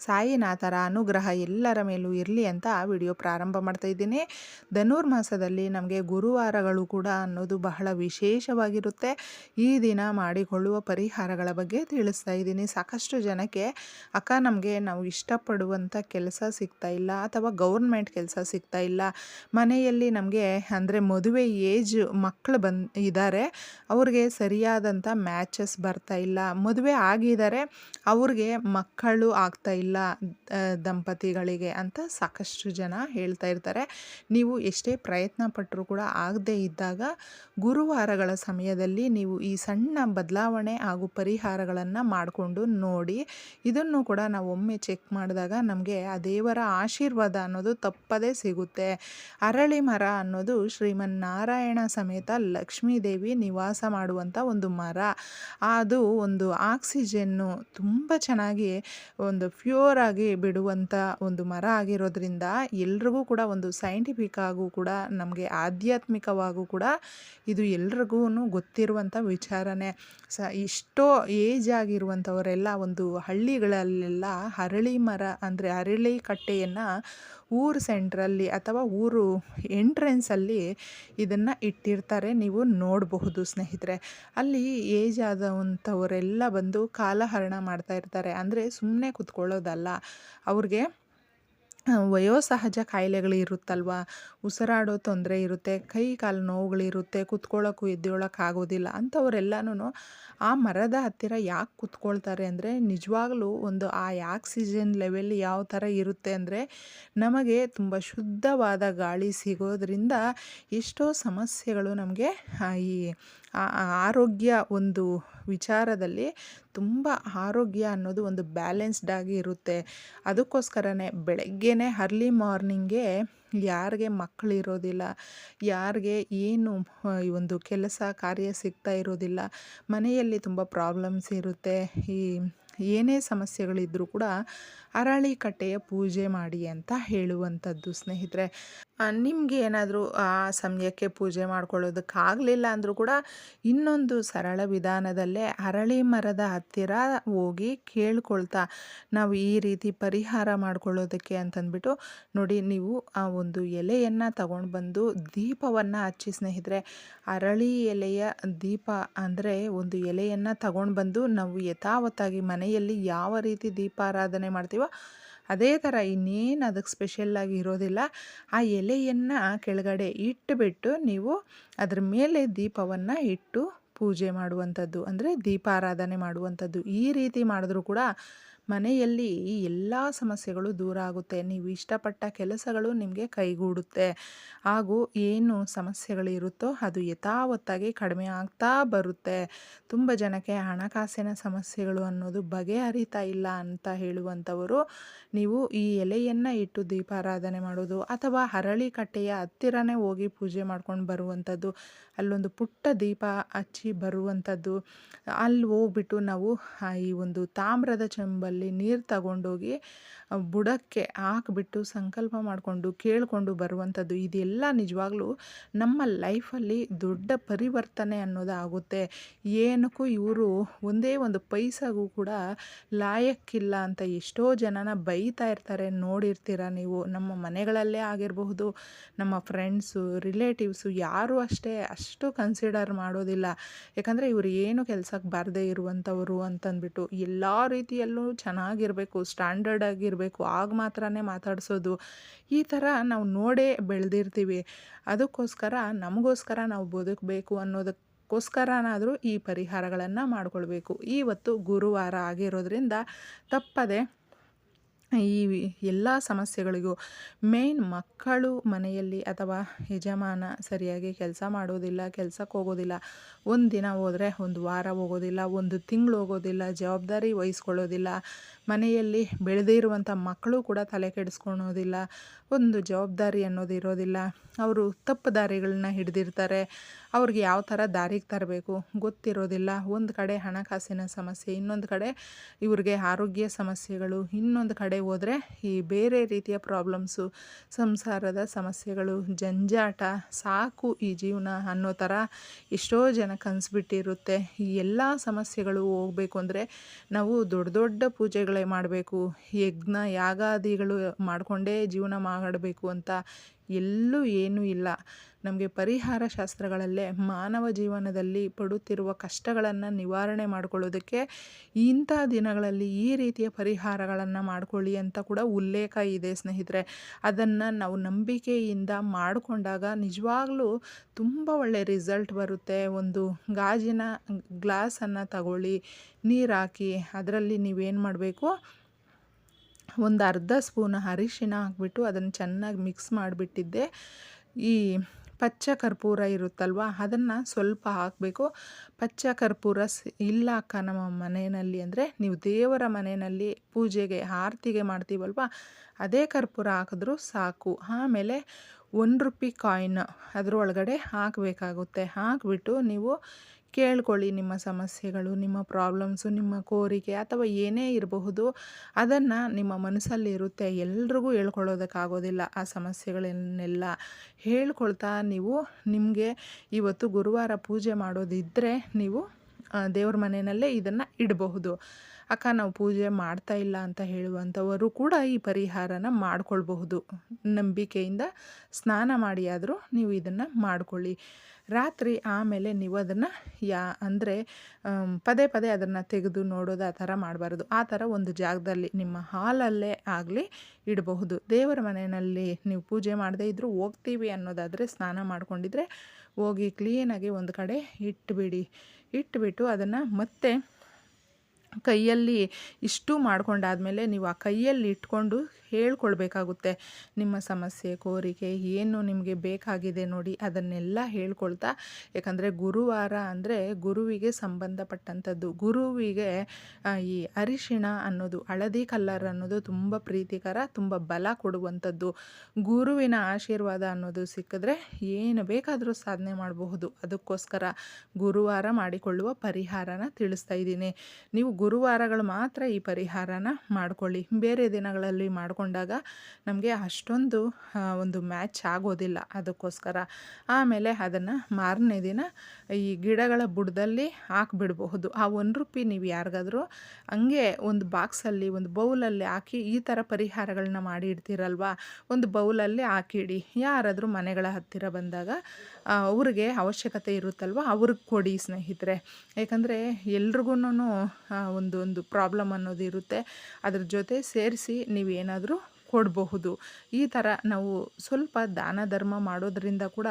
ಸಾಯಿನಾಥರ ಅನುಗ್ರಹ ಎಲ್ಲರ ಮೇಲೂ ಇರಲಿ ಅಂತ ವಿಡಿಯೋ ಪ್ರಾರಂಭ ಮಾಡ್ತಾ ಇದ್ದೀನಿ. ಧನುರ್ಮಾಸದಲ್ಲಿ ನಮಗೆ ಗುರುವಾರಗಳು ಕೂಡ ಅನ್ನೋದು ಬಹಳ ವಿಶೇಷವಾಗಿರುತ್ತೆ. ಈ ದಿನ ಮಾಡಿಕೊಳ್ಳುವ ಪರಿಹಾರಗಳ ಬಗ್ಗೆ ತಿಳಿಸ್ತಾ ಇದ್ದೀನಿ. ಸಾಕಷ್ಟು ಜನಕ್ಕೆ, ಅಕ್ಕ, ನಮಗೆ ನಾವು ಇಷ್ಟಪಡುವಂಥ ಕೆಲಸ ಸಿಗ್ತಾ ಇಲ್ಲ ಅಥವಾ ಗೌರ್ಮೆಂಟ್ ಕೆಲಸ ಸಿಗ್ತಾ ಇಲ್ಲ. ಮನೆಯಲ್ಲಿ ನಮಗೆ ಅಂದರೆ ಮದುವೆ ಏಜ್ ಮಕ್ಕಳು ಬಂದು ಇದ್ದಾರೆ ಅವ್ರಿಗೆ ಸರಿಯಾದಂಥ ಮ್ಯಾಚಸ್ ಬರ್ತಾ ಇಲ್ಲ. ಮದುವೆ ಆಗಿದ್ದಾರೆ. ಅವ್ರಿಗೆ ಮಕ್ಕಳು ಆಗ್ತಾ ಆ, ದಂಪತಿಗಳಿಗೆ ಅಂತ ಸಾಕಷ್ಟು ಜನ ಹೇಳ್ತಾ ಇರ್ತಾರೆ. ನೀವು ಎಷ್ಟೇ ಪ್ರಯತ್ನ ಪಟ್ಟರೂ ಕೂಡ ಆಗದೇ ಇದ್ದಾಗ ಗುರುವಾರಗಳ ಸಮಯದಲ್ಲಿ ನೀವು ಈ ಸಣ್ಣ ಬದಲಾವಣೆ ಹಾಗೂ ಪರಿಹಾರಗಳನ್ನು ಮಾಡಿಕೊಂಡು ನೋಡಿ ಇದನ್ನು ಕೂಡ ನಾವು ಒಮ್ಮೆ ಚೆಕ್ ಮಾಡಿದಾಗ ನಮಗೆ ಆ ದೇವರ ಆಶೀರ್ವಾದ ಅನ್ನೋದು ತಪ್ಪದೇ ಸಿಗುತ್ತೆ. ಅರಳಿ ಮರ ಅನ್ನೋದು ಶ್ರೀಮನ್ನಾರಾಯಣ ಸಮೇತ ಲಕ್ಷ್ಮೀ ದೇವಿ ನಿವಾಸ ಮಾಡುವಂಥ ಒಂದು ಮರ. ಅದು ಒಂದು ಆಕ್ಸಿಜನ್ನು ತುಂಬ ಚೆನ್ನಾಗಿ ಒಂದು ಪ್ಯೂರ್ ಆಗಿ ಬಿಡುವಂಥ ಒಂದು ಮರ ಆಗಿರೋದ್ರಿಂದ ಎಲ್ರಿಗೂ ಕೂಡ ಒಂದು ಸೈಂಟಿಫಿಕ್ ಆಗೂ ಕೂಡ ನಮಗೆ ಆಧ್ಯಾತ್ಮಿಕವಾಗೂ ಕೂಡ ಇದು ಎಲ್ರಿಗೂ ಗೊತ್ತಿರುವಂಥ ವಿಚಾರನೇ. ಸ ಇಷ್ಟೋ ಏಜ್ ಆಗಿರುವಂಥವರೆಲ್ಲ ಒಂದು ಹಳ್ಳಿಗಳಲ್ಲೆಲ್ಲ ಹರಳಿ ಮರ ಅಂದರೆ ಹರಳಿ ಕಟ್ಟೆಯನ್ನು ಊರು ಸೆಂಟ್ರಲ್ಲಿ ಅಥವಾ ಊರು ಎಂಟ್ರೆನ್ಸಲ್ಲಿ ಇದನ್ನು ಇಟ್ಟಿರ್ತಾರೆ. ನೀವು ನೋಡಬಹುದು ಸ್ನೇಹಿತರೆ. ಅಲ್ಲಿ ಏಜ್ ಆದಂಥವರೆಲ್ಲ ಬಂದು ಕಾಲಹರಣ ಮಾಡ್ತಾ ಇರ್ತಾರೆ. ಅಂದರೆ ಸುಮ್ಮನೆ ಕುತ್ಕೊಳ್ಳೋದಲ್ಲ. ಅವ್ರಿಗೆ ವಯೋಸಹಜ ಕಾಯಿಲೆಗಳು ಇರುತ್ತಲ್ವ? ಉಸಿರಾಡೋ ತೊಂದರೆ ಇರುತ್ತೆ, ಕೈ ಕಾಲು ನೋವುಗಳಿರುತ್ತೆ ಕುತ್ಕೊಳ್ಳೋಕ್ಕೂ ಎದ್ದೇಳೋಕೆ ಆಗೋದಿಲ್ಲ ಅಂಥವರೆಲ್ಲನೂ ಆ ಮರದ ಹತ್ತಿರ ಯಾಕೆ ಕುತ್ಕೊಳ್ತಾರೆ ಅಂದರೆ ನಿಜವಾಗ್ಲೂ ಒಂದು ಆ ಆಕ್ಸಿಜನ್ ಲೆವೆಲ್ ಯಾವ ಥರ ಇರುತ್ತೆ ಅಂದರೆ ನಮಗೆ ತುಂಬ ಶುದ್ಧವಾದ ಗಾಳಿ ಸಿಗೋದ್ರಿಂದ ಎಷ್ಟೋ ಸಮಸ್ಯೆಗಳು ನಮಗೆ ಈ ಆರೋಗ್ಯ ಒಂದು ವಿಚಾರದಲ್ಲಿ ತುಂಬ ಆರೋಗ್ಯ ಅನ್ನೋದು ಒಂದು ಬ್ಯಾಲೆನ್ಸ್ಡಾಗಿ ಇರುತ್ತೆ. ಅದಕ್ಕೋಸ್ಕರನೇ ಬೆಳಗ್ಗೆನೇ ಅರ್ಲಿ ಮಾರ್ನಿಂಗೆ ಯಾರಿಗೆ ಮಕ್ಕಳು ಇರೋದಿಲ್ಲ, ಯಾರಿಗೆ ಏನು ಈ ಒಂದು ಕೆಲಸ ಕಾರ್ಯ ಸಿಗ್ತಾ ಇರೋದಿಲ್ಲ, ಮನೆಯಲ್ಲಿ ತುಂಬ ಪ್ರಾಬ್ಲಮ್ಸ್ ಇರುತ್ತೆ, ಈ ಏನೇ ಸಮಸ್ಯೆಗಳಿದ್ದರೂ ಕೂಡ ಅರಳಿ ಕಟ್ಟೆಯ ಪೂಜೆ ಮಾಡಿ ಅಂತ ಹೇಳುವಂಥದ್ದು ಸ್ನೇಹಿತರೆ. ನಿಮಗೆ ಏನಾದರೂ ಆ ಸಮಯಕ್ಕೆ ಪೂಜೆ ಮಾಡ್ಕೊಳ್ಳೋದಕ್ಕಾಗಲಿಲ್ಲ ಅಂದರೂ ಕೂಡ ಇನ್ನೊಂದು ಸರಳ ವಿಧಾನದಲ್ಲೇ ಅರಳಿ ಮರದ ಹತ್ತಿರ ಹೋಗಿ ಕೇಳ್ಕೊಳ್ತಾ ನಾವು ಈ ರೀತಿ ಪರಿಹಾರ ಮಾಡ್ಕೊಳ್ಳೋದಕ್ಕೆ ಅಂತಂದ್ಬಿಟ್ಟು ನೋಡಿ ನೀವು ಆ ಒಂದು ಎಲೆಯನ್ನು ತಗೊಂಡು ಬಂದು ದೀಪವನ್ನು ಹಚ್ಚಿ ಸ್ನೇಹಿತರೆ. ಅರಳಿ ಎಲೆಯ ದೀಪ ಅಂದರೆ ಒಂದು ಎಲೆಯನ್ನು ತಗೊಂಡು ಬಂದು ನಾವು ಯಥಾವತ್ತಾಗಿ ಮನೆಯಲ್ಲಿ ಯಾವ ರೀತಿ ದೀಪಾರಾಧನೆ ಮಾಡ್ತೀವೋ ಅದೇ ಥರ ಇನ್ನೇನು ಅದಕ್ಕೆ ಸ್ಪೆಷಲ್ಲಾಗಿ ಇರೋದಿಲ್ಲ. ಆ ಎಲೆಯನ್ನು ಕೆಳಗಡೆ ಇಟ್ಟುಬಿಟ್ಟು ನೀವು ಅದರ ಮೇಲೆ ದೀಪವನ್ನು ಇಟ್ಟು ಪೂಜೆ ಮಾಡುವಂಥದ್ದು. ಅಂದರೆ ದೀಪಾರಾಧನೆ ಮಾಡುವಂಥದ್ದು. ಈ ರೀತಿ ಮಾಡಿದ್ರೂ ಕೂಡ ಮನೆಯಲ್ಲಿ ಎಲ್ಲ ಸಮಸ್ಯೆಗಳು ದೂರ ಆಗುತ್ತೆ. ನೀವು ಇಷ್ಟಪಟ್ಟ ಕೆಲಸಗಳು ನಿಮಗೆ ಕೈಗೂಡುತ್ತೆ. ಹಾಗೂ ಏನು ಸಮಸ್ಯೆಗಳಿರುತ್ತೋ ಅದು ಯಥಾವತ್ತಾಗಿ ಕಡಿಮೆ ಆಗ್ತಾ ಬರುತ್ತೆ. ತುಂಬ ಜನಕ್ಕೆ ಹಣಕಾಸಿನ ಸಮಸ್ಯೆಗಳು ಅನ್ನೋದು ಬಗೆಹರಿತಾ ಇಲ್ಲ ಅಂತ ಹೇಳುವಂಥವರು, ನೀವು ಈ ಎಲೆಯನ್ನು ಇಟ್ಟು ದೀಪಾರಾಧನೆ ಮಾಡೋದು ಅಥವಾ ಹರಳಿ ಕಟ್ಟೆಯ ಹತ್ತಿರನೇ ಹೋಗಿ ಪೂಜೆ ಮಾಡ್ಕೊಂಡು ಬರುವಂಥದ್ದು, ಅಲ್ಲೊಂದು ಪುಟ್ಟ ದೀಪ ಹಚ್ಚಿ ಬರುವಂಥದ್ದು, ಅಲ್ಲಿ ಹೋಗ್ಬಿಟ್ಟು ನಾವು ಈ ಒಂದು ತಾಮ್ರದ ಚೆಂಬಲ್ಲಿ ನೀರು ತಗೊಂಡೋಗಿ ಬುಡಕ್ಕೆ ಹಾಕ್ಬಿಟ್ಟು ಸಂಕಲ್ಪ ಮಾಡಿಕೊಂಡು ಕೇಳಿಕೊಂಡು ಬರುವಂಥದ್ದು ಇದೆಲ್ಲ ನಿಜವಾಗ್ಲೂ ನಮ್ಮ ಲೈಫಲ್ಲಿ ದೊಡ್ಡ ಪರಿವರ್ತನೆ ಅನ್ನೋದಾಗುತ್ತೆ. ಏನಕ್ಕೂ ಇವರು ಒಂದೇ ಒಂದು ಪೈಸಾಗೂ ಕೂಡ ಲಾಯಕ್ಕಿಲ್ಲ ಅಂತ ಎಷ್ಟೋ ಜನನ ಬೈತಾ ಇರ್ತಾರೆ. ನೋಡಿರ್ತೀರ ನೀವು, ನಮ್ಮ ಮನೆಗಳಲ್ಲೇ ಆಗಿರಬಹುದು, ನಮ್ಮ ಫ್ರೆಂಡ್ಸು, ರಿಲೇಟಿವ್ಸು, ಯಾರೂ ಅಷ್ಟೇ ಅಷ್ಟು ಕನ್ಸಿಡರ್ ಮಾಡೋದಿಲ್ಲ. ಯಾಕಂದರೆ ಇವರು ಏನು ಕೆಲಸಕ್ಕೆ ಬರದೇ ಇರುವಂಥವ್ರು ಅಂತಂದ್ಬಿಟ್ಟು ಎಲ್ಲ ರೀತಿಯಲ್ಲೂ ಚೆನ್ನಾಗಿರಬೇಕು ಸ್ಟ್ಯಾಂಡರ್ಡ್ ಆಗಿರಬೇಕು, ಆಗ ಮಾತ್ರನೇ ಮಾತಾಡಿಸೋದು. ಈ ಥರ ನಾವು ನೋಡೇ ಬೆಳೆದಿರ್ತೀವಿ. ಅದಕ್ಕೋಸ್ಕರ ನಮಗೋಸ್ಕರ ನಾವು ಬದುಕಬೇಕು ಅನ್ನೋದಕ್ಕೋಸ್ಕರನಾದರೂ ಈ ಪರಿಹಾರಗಳನ್ನು ಮಾಡಿಕೊಳ್ಬೇಕು. ಇವತ್ತು ಗುರುವಾರ ಆಗಿರೋದ್ರಿಂದ ತಪ್ಪದೆ ಈ ಎಲ್ಲ ಸಮಸ್ಯೆಗಳಿಗೂ ಮೇನ್ ಮಕ್ಕಳು ಮನೆಯಲ್ಲಿ ಅಥವಾ ಯಜಮಾನ ಸರಿಯಾಗಿ ಕೆಲಸ ಮಾಡೋದಿಲ್ಲ ಕೆಲಸಕ್ಕೆ ಹೋಗೋದಿಲ್ಲ. ಒಂದು ದಿನ ಹೋದರೆ ಒಂದು ವಾರ ಹೋಗೋದಿಲ್ಲ, ಒಂದು ತಿಂಗಳು ಹೋಗೋದಿಲ್ಲ, ಜವಾಬ್ದಾರಿ ವಹಿಸ್ಕೊಳ್ಳೋದಿಲ್ಲ. ಮನೆಯಲ್ಲಿ ಬೆಳೆದೇ ಇರುವಂಥ ಮಕ್ಕಳು ಕೂಡ ತಲೆ ಕೆಡಿಸ್ಕೊಳೋದಿಲ್ಲ. ಒಂದು ಜವಾಬ್ದಾರಿ ಅನ್ನೋದು ಇರೋದಿಲ್ಲ. ಅವರು ತಪ್ಪು ದಾರಿಗಳನ್ನ ಹಿಡಿದಿರ್ತಾರೆ. ಅವ್ರಿಗೆ ಯಾವ ಥರ ದಾರಿಗೆ ತರಬೇಕು ಗೊತ್ತಿರೋದಿಲ್ಲ. ಒಂದು ಕಡೆ ಹಣಕಾಸಿನ ಸಮಸ್ಯೆ, ಇನ್ನೊಂದು ಕಡೆ ಇವ್ರಿಗೆ ಆರೋಗ್ಯ ಸಮಸ್ಯೆಗಳು, ಇನ್ನೊಂದು ಕಡೆ ಹೋದರೆ ಈ ಬೇರೆ ರೀತಿಯ ಪ್ರಾಬ್ಲಮ್ಸು, ಸಂಸಾರದ ಸಮಸ್ಯೆಗಳು, ಜಂಜಾಟ, ಸಾಕು ಈ ಜೀವನ ಅನ್ನೋ ಥರ ಎಷ್ಟೋ ಜನ ಕನಸ್ಬಿಟ್ಟಿರುತ್ತೆ ಈ ಎಲ್ಲ ಸಮಸ್ಯೆಗಳು ಹೋಗಬೇಕು ಅಂದರೆ ನಾವು ದೊಡ್ಡ ದೊಡ್ಡ ಪೂಜೆಗಳೇ ಮಾಡಬೇಕು. ಯಜ್ಞ, ಯಾಗಾದಿಗಳು ಮಾಡಿಕೊಂಡೇ ಜೀವನ ಮಾಡಬೇಕು ಅಂತ ಎಲ್ಲೂ ಏನೂ ಇಲ್ಲ. ನಮಗೆ ಪರಿಹಾರ ಶಾಸ್ತ್ರಗಳಲ್ಲೇ ಮಾನವ ಜೀವನದಲ್ಲಿ ಪಡುತ್ತಿರುವ ಕಷ್ಟಗಳನ್ನು ನಿವಾರಣೆ ಮಾಡಿಕೊಳ್ಳೋದಕ್ಕೆ ಇಂಥ ದಿನಗಳಲ್ಲಿ ಈ ರೀತಿಯ ಪರಿಹಾರಗಳನ್ನು ಮಾಡ್ಕೊಳ್ಳಿ ಅಂತ ಕೂಡ ಉಲ್ಲೇಖ ಇದೆ ಸ್ನೇಹಿತರೆ. ಅದನ್ನು ನಾವು ನಂಬಿಕೆಯಿಂದ ಮಾಡಿಕೊಂಡಾಗ ನಿಜವಾಗ್ಲೂ ತುಂಬ ಒಳ್ಳೆ ರಿಸಲ್ಟ್ ಬರುತ್ತೆ. ಒಂದು ಗಾಜಿನ ಗ್ಲಾಸನ್ನು ತಗೊಳ್ಳಿ ನೀರು ಹಾಕಿ ಅದರಲ್ಲಿ ನೀವೇನು ಮಾಡಬೇಕು? ಒಂದು ಅರ್ಧ ಸ್ಪೂನ್ ಅರಿಶಿನ ಹಾಕ್ಬಿಟ್ಟು ಅದನ್ನು ಚೆನ್ನಾಗಿ ಮಿಕ್ಸ್ ಮಾಡಿಬಿಟ್ಟಿದ್ದೆ. ಈ ಪಚ್ಚ ಕರ್ಪೂರ ಇರುತ್ತಲ್ವ, ಅದನ್ನು ಸ್ವಲ್ಪ ಹಾಕಬೇಕು. ಪಚ್ಚ ಕರ್ಪೂರ ಇಲ್ಲ ಅಕ್ಕ, ನಮ್ಮ ಮನೆಯಲ್ಲಿ ಅಂದರೆ ನೀವು ದೇವರ ಮನೆಯಲ್ಲಿ ಪೂಜೆಗೆ, ಆರತಿಗೆ ಮಾಡ್ತೀವಲ್ವ, ಅದೇ ಕರ್ಪೂರ ಹಾಕಿದ್ರೂ ಸಾಕು. ಆಮೇಲೆ ಒಂದು ರುಪಿ ಕಾಯಿನ್ ಅದರೊಳಗಡೆ ಹಾಕಬೇಕಾಗುತ್ತೆ. ಹಾಕಿಬಿಟ್ಟು ನೀವು ಕೇಳ್ಕೊಳ್ಳಿ ನಿಮ್ಮ ಸಮಸ್ಯೆಗಳು, ನಿಮ್ಮ ಪ್ರಾಬ್ಲಮ್ಸು, ನಿಮ್ಮ ಕೋರಿಕೆ ಅಥವಾ ಏನೇ ಇರಬಹುದು, ಅದನ್ನು ನಿಮ್ಮ ಮನಸ್ಸಲ್ಲಿ ಇರುತ್ತೆ. ಎಲ್ರಿಗೂ ಹೇಳ್ಕೊಳ್ಳೋದಕ್ಕಾಗೋದಿಲ್ಲ ಆ ಸಮಸ್ಯೆಗಳನ್ನೆಲ್ಲ. ಹೇಳ್ಕೊಳ್ತಾ ನೀವು ನಿಮಗೆ ಇವತ್ತು ಗುರುವಾರ ಪೂಜೆ ಮಾಡೋದಿದ್ದರೆ ನೀವು ದೇವ್ರ ಮನೆಯಲ್ಲೇ ಇದನ್ನು ಇಡಬಹುದು. ಅಕ್ಕ, ನಾವು ಪೂಜೆ ಮಾಡ್ತಾ ಇಲ್ಲ ಅಂತ ಹೇಳುವಂಥವರು ಕೂಡ ಈ ಪರಿಹಾರನ ಮಾಡಿಕೊಳ್ಬಹುದು. ನಂಬಿಕೆಯಿಂದ ಸ್ನಾನ ಮಾಡಿಯಾದರೂ ನೀವು ಇದನ್ನು ಮಾಡಿಕೊಳ್ಳಿ. ರಾತ್ರಿ ಆಮೇಲೆ ನೀವು ಅದನ್ನು ಯಾ, ಅಂದರೆ ಪದೇ ಪದೇ ಅದನ್ನು ತೆಗೆದು ನೋಡೋದು ಆ ಥರ ಮಾಡಬಾರ್ದು. ಆ ಥರ ಒಂದು ಜಾಗದಲ್ಲಿ, ನಿಮ್ಮ ಹಾಲಲ್ಲೇ ಆಗಲಿ ಇಡಬಹುದು. ದೇವರ ಮನೆಯಲ್ಲಿ ನೀವು ಪೂಜೆ ಮಾಡದೇ ಇದ್ದರೂ ಹೋಗ್ತೀವಿ ಅನ್ನೋದಾದರೆ ಸ್ನಾನ ಮಾಡಿಕೊಂಡಿದ್ರೆ ಹೋಗಿ ಕ್ಲೀನಾಗಿ ಒಂದು ಕಡೆ ಇಟ್ಬಿಡಿ. ಇಟ್ಬಿಟ್ಟು ಅದನ್ನು ಮತ್ತೆ ಕೈಯಲ್ಲಿ ಇಷ್ಟು ಮಾಡ್ಕೊಂಡಾದಮೇಲೆ ನೀವು ಆ ಕೈಯಲ್ಲಿ ಇಟ್ಕೊಂಡು ಹೇಳ್ಕೊಳ್ಬೇಕಾಗುತ್ತೆ. ನಿಮ್ಮ ಸಮಸ್ಯೆ, ಕೋರಿಕೆ, ಏನು ನಿಮಗೆ ಬೇಕಾಗಿದೆ ನೋಡಿ ಅದನ್ನೆಲ್ಲ ಹೇಳ್ಕೊಳ್ತಾ, ಯಾಕಂದರೆ ಗುರುವಾರ ಅಂದರೆ ಗುರುವಿಗೆ ಸಂಬಂಧಪಟ್ಟಂಥದ್ದು. ಗುರುವಿಗೆ ಈ ಅರಿಶಿಣ ಅನ್ನೋದು, ಹಳದಿ ಕಲ್ಲರ್ ಅನ್ನೋದು ತುಂಬ ಪ್ರೀತಿಕರ, ತುಂಬ ಬಲ ಕೊಡುವಂಥದ್ದು. ಗುರುವಿನ ಆಶೀರ್ವಾದ ಅನ್ನೋದು ಸಿಕ್ಕಿದ್ರೆ ಏನು ಬೇಕಾದರೂ ಸಾಧನೆ ಮಾಡಬಹುದು. ಅದಕ್ಕೋಸ್ಕರ ಗುರುವಾರ ಮಾಡಿಕೊಳ್ಳುವ ಪರಿಹಾರನ ತಿಳಿಸ್ತಾ ಇದ್ದೀನಿ. ನೀವು ಗುರುವಾರಗಳು ಮಾತ್ರ ಈ ಪರಿಹಾರನ ಮಾಡ್ಕೊಳ್ಳಿ. ಬೇರೆ ದಿನಗಳಲ್ಲಿ ಮಾಡಿಕೊಂಡಾಗ ನಮಗೆ ಅಷ್ಟೊಂದು ಒಂದು ಮ್ಯಾಚ್ ಆಗೋದಿಲ್ಲ ಅದಕ್ಕೋಸ್ಕರ. ಆಮೇಲೆ ಅದನ್ನು ಮಾರನೇ ದಿನ ಈ ಗಿಡಗಳ ಬುಡದಲ್ಲಿ ಹಾಕ್ಬಿಡಬಹುದು. ಆ ಒಂದು ರೂಪಾಯಿ ನೀವು ಯಾರಿಗಾದರೂ ಹಂಗೆ ಒಂದು ಬಾಕ್ಸಲ್ಲಿ, ಒಂದು ಬೌಲಲ್ಲಿ ಹಾಕಿ ಈ ಥರ ಪರಿಹಾರಗಳನ್ನ ಮಾಡಿ ಇಡ್ತೀರಲ್ವ ಒಂದು ಬೌಲಲ್ಲಿ ಹಾಕಿಡಿ. ಯಾರಾದರೂ ಮನೆಗಳ ಹತ್ತಿರ ಬಂದಾಗ ಅವ್ರಿಗೆ ಅವಶ್ಯಕತೆ ಇರುತ್ತಲ್ವ? ಅವ್ರಿಗೆ ಕೊಡಿ ಸ್ನೇಹಿತರೆ. ಯಾಕಂದರೆ ಎಲ್ರಿಗೂ ಒಂದು ಒಂದು ಪ್ರಾಬ್ಲಮ್ ಅನ್ನೋದು ಇರುತ್ತೆ. ಅದ್ರ ಜೊತೆ ಸೇರಿಸಿ ನೀವೇನಾದರೂ ಕೊಡಬಹುದು. ಈ ಥರ ನಾವು ಸ್ವಲ್ಪ ದಾನ ಧರ್ಮ ಮಾಡೋದರಿಂದ ಕೂಡ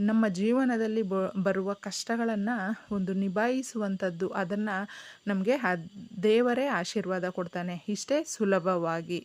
ನಮ್ಮ ಜೀವನದಲ್ಲಿ ಬರುವ ಕಷ್ಟಗಳನ್ನು ಒಂದು ನಿಭಾಯಿಸುವಂಥದ್ದು ಅದನ್ನು ನಮಗೆ ದೇವರೇ ಆಶೀರ್ವಾದ ಕೊಡ್ತಾನೆ. ಇಷ್ಟೇ ಸುಲಭವಾಗಿ.